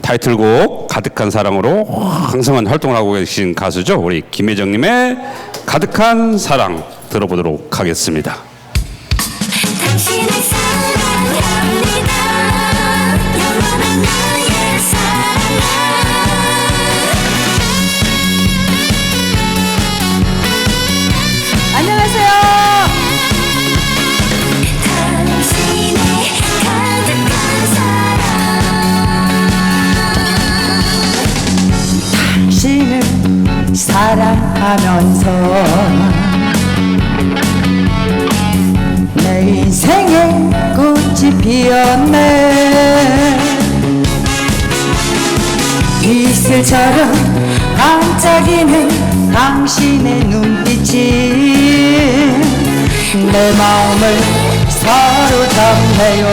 타이틀곡 가득한 사랑으로 왕성한 활동을 하고 계신 가수죠. 우리 김혜정님의 가득한 사랑 들어보도록 하겠습니다. 사랑하면서 내 인생에 꽃이 피었네. 이슬처럼 반짝이는 당신의 눈빛이 내 마음을 사로잡네요.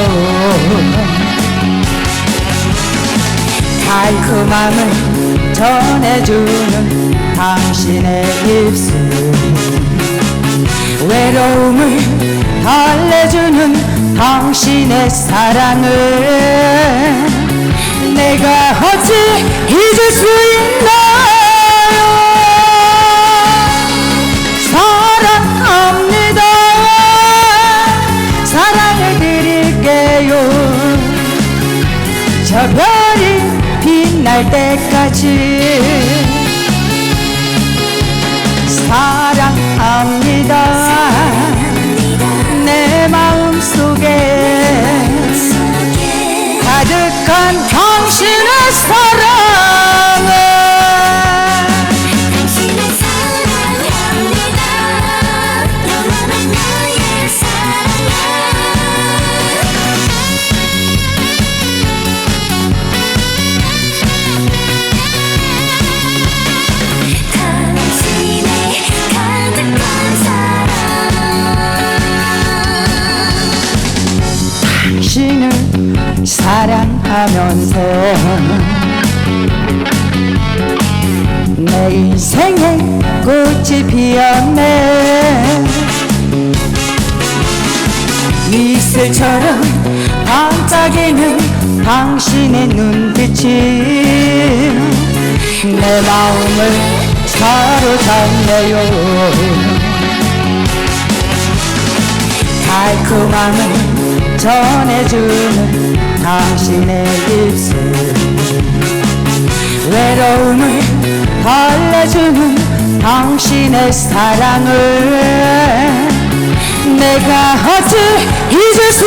달콤함을 전해주는 당신의 입술. 외로움을 달래주는 당신의 사랑을 내가 어찌 잊을 수 있나요? 사랑합니다. 사랑을 드릴게요. 저 별이 빛날 때까지 사랑합니다. 내 마음 속에 가득한 당신의 사랑 사랑하면서 내 인생에 꽃이 피었네. 이슬처럼 반짝이는 당신의 눈빛이 내 마음을 사로잡네요. 달콤함을 전해주는 당신의 입술. 외로움을 달래주는 당신의 사랑을 내가 어찌 잊을 수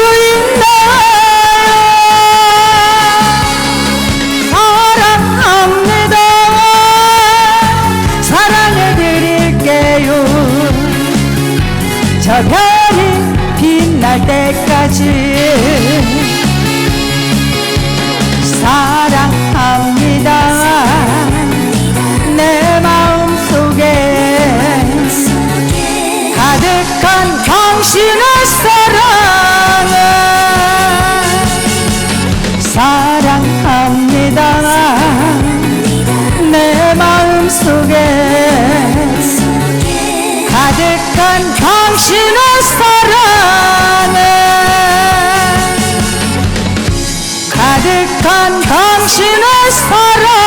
드릴게요. 저 별이 빛날 때까지 가득한 당신의 사랑을 사랑합니다. 내 마음 속에 가득한 당신의 사랑을 가득한 당신의 사랑